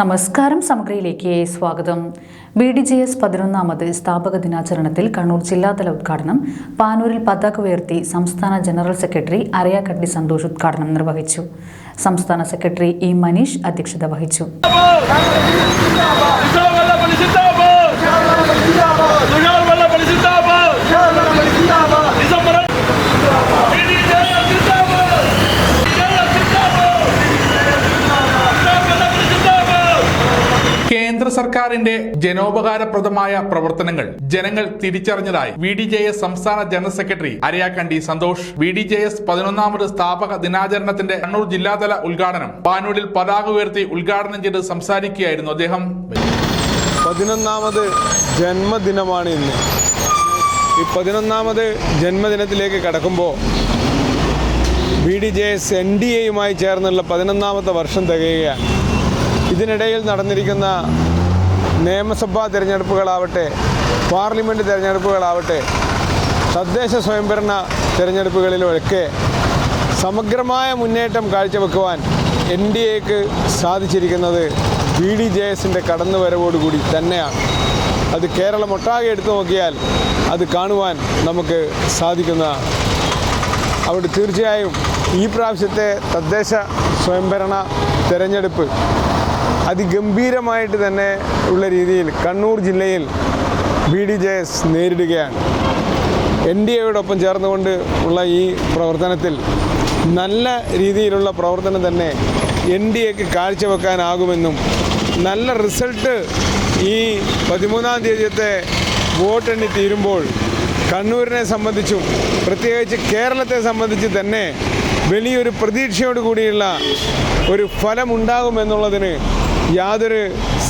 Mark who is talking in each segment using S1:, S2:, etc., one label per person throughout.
S1: നമസ്കാരം സമഗ്രയിലേക്ക് സ്വാഗതം. ബി ഡി ജെ എസ് പതിനൊന്നാമത് സ്ഥാപക ദിനാചരണത്തിൽ കണ്ണൂർ ജില്ലാതല ഉദ്ഘാടനം പാനൂരിൽ പതാക ഉയർത്തി സംസ്ഥാന ജനറൽ സെക്രട്ടറി അറിയാക്കട്ടി സന്തോഷ് ഉദ്ഘാടനം നിർവഹിച്ചു. സംസ്ഥാന സെക്രട്ടറി ഇ മനീഷ് അധ്യക്ഷത വഹിച്ചു.
S2: കേന്ദ്ര സർക്കാരിന്റെ ജനോപകാരപ്രദമായ പ്രവർത്തനങ്ങൾ ജനങ്ങൾ തിരിച്ചറിഞ്ഞതായി വി ഡി ജെ എസ് സംസ്ഥാന general secretary Ariyakkandi Santhosh. V D J S പതിനൊന്നാമത് സ്ഥാപക ദിനാചരണത്തിന്റെ കണ്ണൂർ ജില്ലാതല ഉദ്ഘാടനം. പാനൂരിൽ പതാക ഉയർത്തി ഉദ്ഘാടനം ചെയ്ത് സംസാരിക്കുകയായിരുന്നു അദ്ദേഹം.
S3: പതിനൊന്നാമത് ജന്മദിനമാണ് ഇന്ന്. ഈ പതിനൊന്നാമത് ജന്മദിനത്തിലേക്ക് കടക്കുമ്പോൾ B D J S N D എയുമായി ചേർന്നുള്ള പതിനൊന്നാമത്തെ വർഷം തികയുകയാണ്. ഇതിനിടയിൽ നടന്നിരിക്കുന്ന നിയമസഭാ തിരഞ്ഞെടുപ്പുകളാവട്ടെ പാർലമെന്റ് തിരഞ്ഞെടുപ്പുകളാവട്ടെ തദ്ദേശ സ്വയംഭരണ തിരഞ്ഞെടുപ്പുകളിലുമൊക്കെ സമഗ്രമായ മുന്നേറ്റം കാഴ്ചവെക്കുവാൻ എൻ ഡി എക്ക് സാധിച്ചിരിക്കുന്നത് ബി ഡി ജെ എസിന്റെ കടന്നുവരവോടുകൂടി തന്നെയാണ്. അത് കേരളം ഒട്ടാകെ എടുത്തു നോക്കിയാൽ അത് കാണുവാൻ നമുക്ക് സാധിക്കുന്നതാണ് അവിടെ തീർച്ചയായും ഈ പ്രാവശ്യത്തെ തദ്ദേശ സ്വയംഭരണ തെരഞ്ഞെടുപ്പ് അതിഗംഭീരമായിട്ട് തന്നെ ഉള്ള രീതിയിൽ കണ്ണൂർ ജില്ലയിൽ ബി ഡി ജെ എസ് നേരിടുകയാണ്. എൻ ഡി എയോടൊപ്പം ചേർന്നുകൊണ്ട് ഉള്ള ഈ പ്രവർത്തനത്തിൽ നല്ല രീതിയിലുള്ള പ്രവർത്തനം തന്നെ എൻ ഡി എക്ക് കാഴ്ചവെക്കാനാകുമെന്നും നല്ല റിസൾട്ട് ഈ പതിമൂന്നാം തീയതിയത്തെ വോട്ടെണ്ണി തീരുമ്പോൾ കണ്ണൂരിനെ സംബന്ധിച്ചും പ്രത്യേകിച്ച് കേരളത്തെ സംബന്ധിച്ച് തന്നെ വലിയൊരു പ്രതീക്ഷയോട് കൂടിയുള്ള ഒരു ഫലമുണ്ടാകുമെന്നുള്ളതിന് യാതൊരു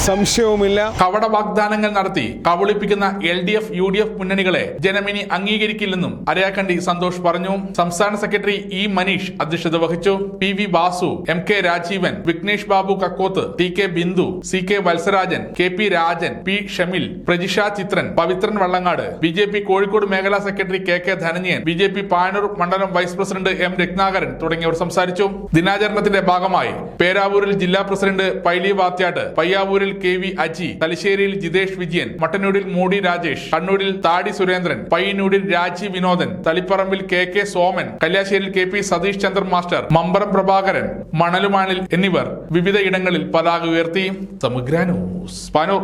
S3: സംശയവുമില്ല.
S2: കവട വാഗ്ദാനങ്ങൾ നടത്തി കബളിപ്പിക്കുന്ന L D F U D F മുന്നണികളെ ജനമിനി അംഗീകരിക്കില്ലെന്നും അരയാക്കണ്ടി സന്തോഷ് പറഞ്ഞു. സംസ്ഥാന സെക്രട്ടറി ഇ മനീഷ് അധ്യക്ഷത വഹിച്ചു. P V Vasu M K Rajeevan Vignesh Babu Kakkoth T K Bindu C K Vatsarajan K P Rajan P Shamil Prajisha Chithran Pavithran Vallangad B J P Kozhikode മേഖലാ secretary K K Dhananjayan B J P Panoor മണ്ഡലം vice president M Ratnakaran തുടങ്ങിയവർ സംസാരിച്ചു. ദിനാചരണത്തിന്റെ ഭാഗമായി പേരാവൂരിൽ ജില്ലാ president Paily Vathyatt പയ്യാവൂരിൽ K V Aji തലശ്ശേരിയിൽ ജിതേഷ് വിജയൻ മട്ടന്നൂരിൽ മോഡി രാജേഷ് കണ്ണൂരിൽ താടി സുരേന്ദ്രൻ പയ്യന്നൂരിൽ രാജി വിനോദൻ തളിപ്പറമ്പിൽ K K Soman കല്യാശ്ശേരിയിൽ K P Satheesh Chandra master Mambaram Prabhakaran മണലുമാനിൽ എന്നിവർ വിവിധ ഇടങ്ങളിൽ പതാക ഉയർത്തി. സമഗ്ര ന്യൂസ്. പാനൂർ.